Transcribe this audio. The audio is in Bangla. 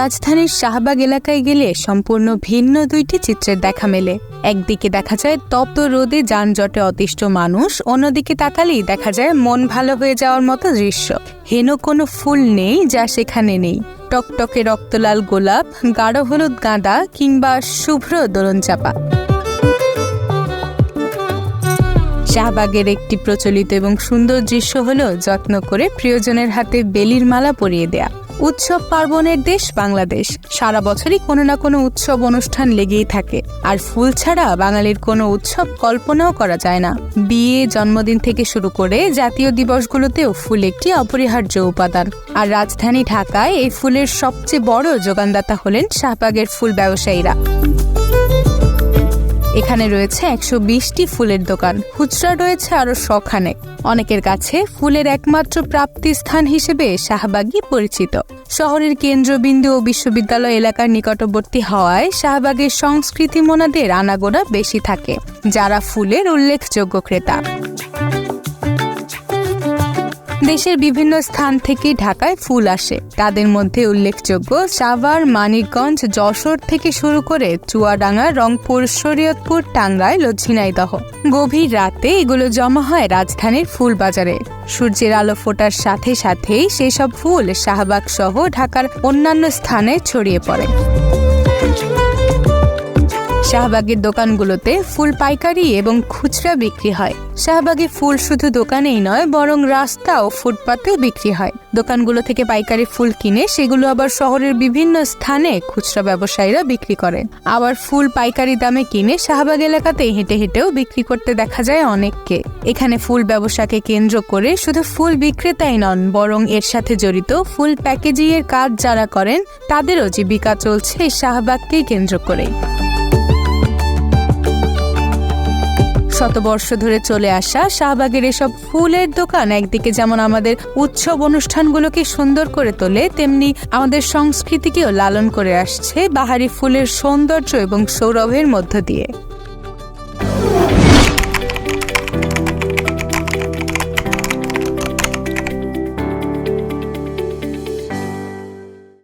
রাজধানীর শাহবাগ এলাকায় গেলে সম্পূর্ণ ভিন্ন দুইটি চিত্রের দেখা মেলে। একদিকে দেখা যায় তপ্ত রোদে যানজটে অতিষ্ঠ মানুষ, অন্যদিকে তাকালেই দেখা যায় মন ভালো হয়ে যাওয়ার মতো দৃশ্য। হেন কোনো ফুল নেই যা সেখানে নেই। টকটকে রক্তলাল গোলাপ, গাঢ় হলুদ গাঁদা কিংবা শুভ্র দোলন চাপা। শাহবাগের একটি প্রচলিত এবং সুন্দর দৃশ্য হলো যত্ন করে প্রিয়জনের হাতে বেলির মালা পরিয়ে দেয়া। উৎসব পার্বণের দেশ বাংলাদেশ। সারা বছরই কোনো না কোনো উৎসব অনুষ্ঠান লেগেই থাকে। আর ফুল ছাড়া বাঙালির কোনো উৎসব কল্পনাও করা যায় না। বিয়ে, জন্মদিন থেকে শুরু করে জাতীয় দিবসগুলোতেও ফুল একটি অপরিহার্য উপাদান। আর রাজধানী ঢাকায় এই ফুলের সবচেয়ে বড় যোগানদাতা হলেন শাহবাগের ফুল ব্যবসায়ীরা। এখানে রয়েছে একশো বিশটি ফুলের দোকান। খুচরা রয়েছে আরও শখানেক। অনেকের কাছে ফুলের একমাত্র প্রাপ্তি স্থান হিসেবে শাহবাগই পরিচিত। শহরের কেন্দ্রবিন্দু ও বিশ্ববিদ্যালয় এলাকার নিকটবর্তী হওয়ায় শাহবাগের সংস্কৃতি মোনাদের আনাগোনা বেশি থাকে, যারা ফুলের উল্লেখযোগ্য ক্রেতা। দেশের বিভিন্ন স্থান থেকে ঢাকায় ফুল আসে। তাদের মধ্যে উল্লেখযোগ্য সাভার, মানিকগঞ্জ, যশোর থেকে শুরু করে চুয়াডাঙ্গা, রংপুর, শরীয়তপুর, টাঙ্গাইল ও ঝিনাইদহ। গভীর রাতে এগুলো জমা হয় রাজধানীর ফুল বাজারে। সূর্যের আলো ফোটার সাথে সাথেই সেসব ফুল শাহবাগ সহ ঢাকার অন্যান্য স্থানে ছড়িয়ে পড়ে। শাহবাগের দোকানগুলোতে ফুল পাইকারি এবং খুচরা বিক্রি হয়। শাহবাগে ফুল শুধু দোকানেই নয়, বরং রাস্তা ও ফুটপাতেও বিক্রি হয়। দোকানগুলো থেকে পাইকারি ফুল কিনে সেগুলো আবার শহরের বিভিন্ন স্থানে খুচরা ব্যবসায়ীরা বিক্রি করেন আবার ফুল পাইকারি দামে কিনে শাহবাগ এলাকাতে হেঁটে হেঁটেও বিক্রি করতে দেখা যায় অনেককে। এখানে ফুল ব্যবসাকে কেন্দ্র করে শুধু ফুল বিক্রেতাই নন, বরং এর সাথে জড়িত ফুল প্যাকেজিং এর কাজ যারা করেন, তাদেরও জীবিকা চলছে শাহবাগকেই কেন্দ্র করেই। শতবর্ষ ধরে চলে আসা শাহবাগের এসব ফুলের দোকান একদিকে যেমন আমাদের উৎসব অনুষ্ঠানগুলোকে সুন্দর করে তোলে, তেমনি আমাদের সংস্কৃতিকেও লালন করে আসছে বাহারি ফুলের সৌন্দর্য এবং সৌরভের মধ্য দিয়ে।